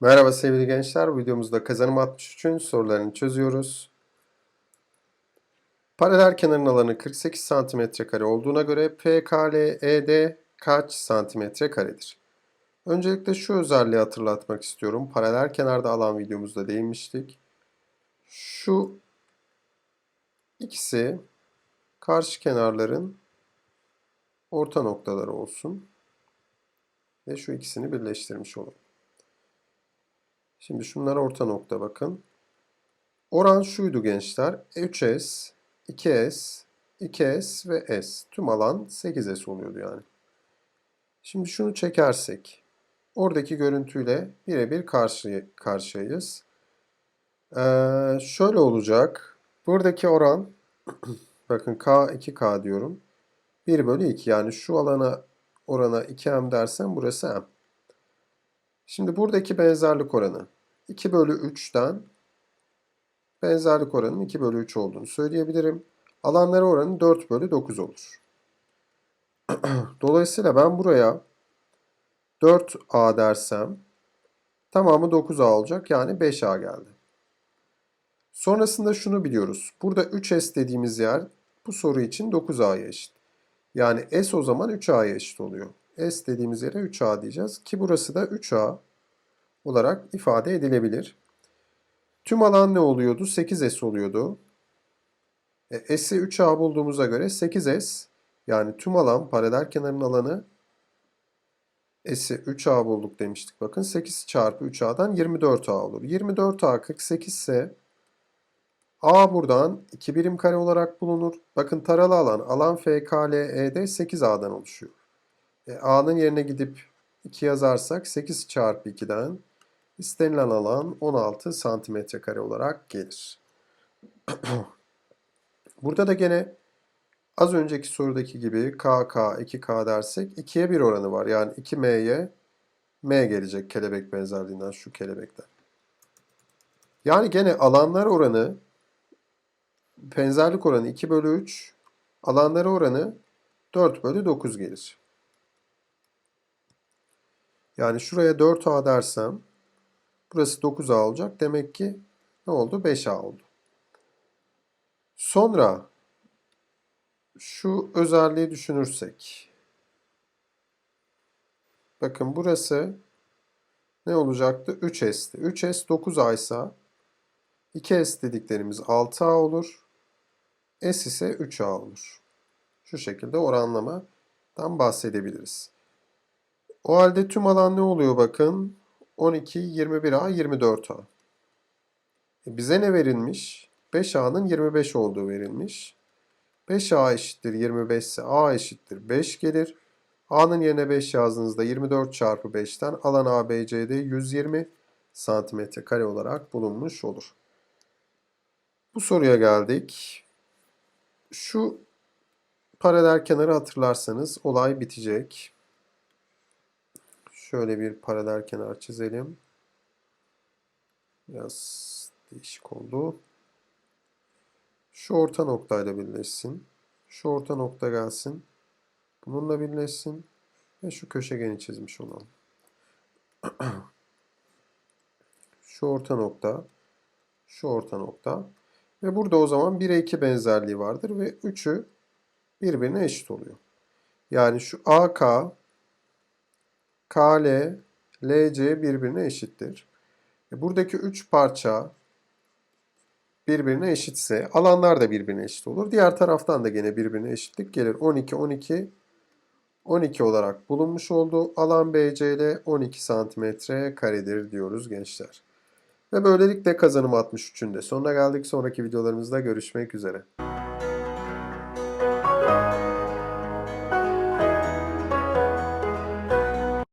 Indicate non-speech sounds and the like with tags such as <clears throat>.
Merhaba sevgili gençler. Videomuzda kazanım 63'ün sorularını çözüyoruz. Paralel kenarın alanı 48 santimetre kare olduğuna göre PKLED kaç santimetre karedir? Öncelikle şu özelliği hatırlatmak istiyorum. Paralel kenarda alan videomuzda değinmiştik. Şu ikisi karşı kenarların orta noktaları olsun. Ve şu ikisini birleştirmiş olalım. Şimdi şunlar orta nokta bakın. Oran şuydu gençler. 3S, 2S, 2S ve S. Tüm alan 8S oluyordu yani. Şimdi şunu çekersek. Oradaki görüntüyle birebir karşı, karşıyayız. Ee, şöyle olacak. Buradaki oran <clears throat> bakın K 2K diyorum. 1 bölü 2 yani şu alana orana 2M dersen burası M. Şimdi buradaki benzerlik oranı 2 bölü 3'ten benzerlik oranının 2 bölü 3 olduğunu söyleyebilirim. Alanları oranı 4 bölü 9 olur. <clears throat> Dolayısıyla ben buraya 4A dersem tamamı 9A olacak. Yani 5A geldi. Sonrasında şunu biliyoruz. Burada 3S dediğimiz yer bu soru için 9A'ya eşit. Yani S o zaman 3A'ya eşit oluyor. S dediğimiz yere 3A diyeceğiz ki burası da 3A olarak ifade edilebilir. Tüm alan ne oluyordu? 8S oluyordu. E, S'i 3A bulduğumuza göre 8S yani tüm alan paralel kenarın alanı S'i 3A bulduk demiştik. Bakın 8 çarpı 3A'dan 24A olur. 24A 48 ise A buradan 2 birim kare olarak bulunur. Bakın taralı alan, alan FKLE'de 8A'dan oluşuyor. E, A'nın yerine gidip 2 yazarsak 8 çarpı 2'den istenilen alan 16 santimetre kare olarak gelir. <clears throat> Burada da gene az önceki sorudaki gibi KK, 2K dersek 2'ye 1 oranı var. Yani 2M'ye M gelecek kelebek benzerliğinden şu kelebekten. Yani gene alanlar oranı benzerlik oranı 2 bölü 3 alanları oranı 4 bölü 9 gelir. Yani şuraya 4A dersem burası 9A olacak. Demek ki ne oldu? 5A oldu. Sonra şu özelliği düşünürsek. Bakın burası ne olacaktı? 3S'ti. 3S 9A ise 2S dediklerimiz 6A olur. S ise 3A olur. Şu şekilde oranlamadan bahsedebiliriz. O halde tüm alan ne oluyor bakın? 12, 21A, 24A. E bize ne verilmiş? 5A'nın 25 olduğu verilmiş. 5A eşittir 25 ise A eşittir 5 gelir. A'nın yerine 5 yazdığınızda 24 çarpı 5'ten alan ABCD 120 santimetre kare olarak bulunmuş olur. Bu soruya geldik. Şu paralel kenarı hatırlarsanız olay bitecek. Şöyle bir paralel kenar çizelim. Biraz değişik oldu. Şu orta noktayla birleşsin. Şu orta nokta gelsin. Bununla birleşsin. Ve şu köşegeni çizmiş olalım. <clears throat> şu orta nokta. Şu orta nokta. Ve burada o zaman 1'e 2 benzerliği vardır ve 3'ü birbirine eşit oluyor. Yani şu AK, KL, LC birbirine eşittir. E buradaki 3 parça birbirine eşitse alanlar da birbirine eşit olur. Diğer taraftan da gene birbirine eşitlik gelir. 12, 12, 12 olarak bulunmuş oldu. Alan BCL 12 santimetre karedir diyoruz gençler. Ve böylelikle kazanım 63'ün de sonuna geldik. Sonraki videolarımızda görüşmek üzere.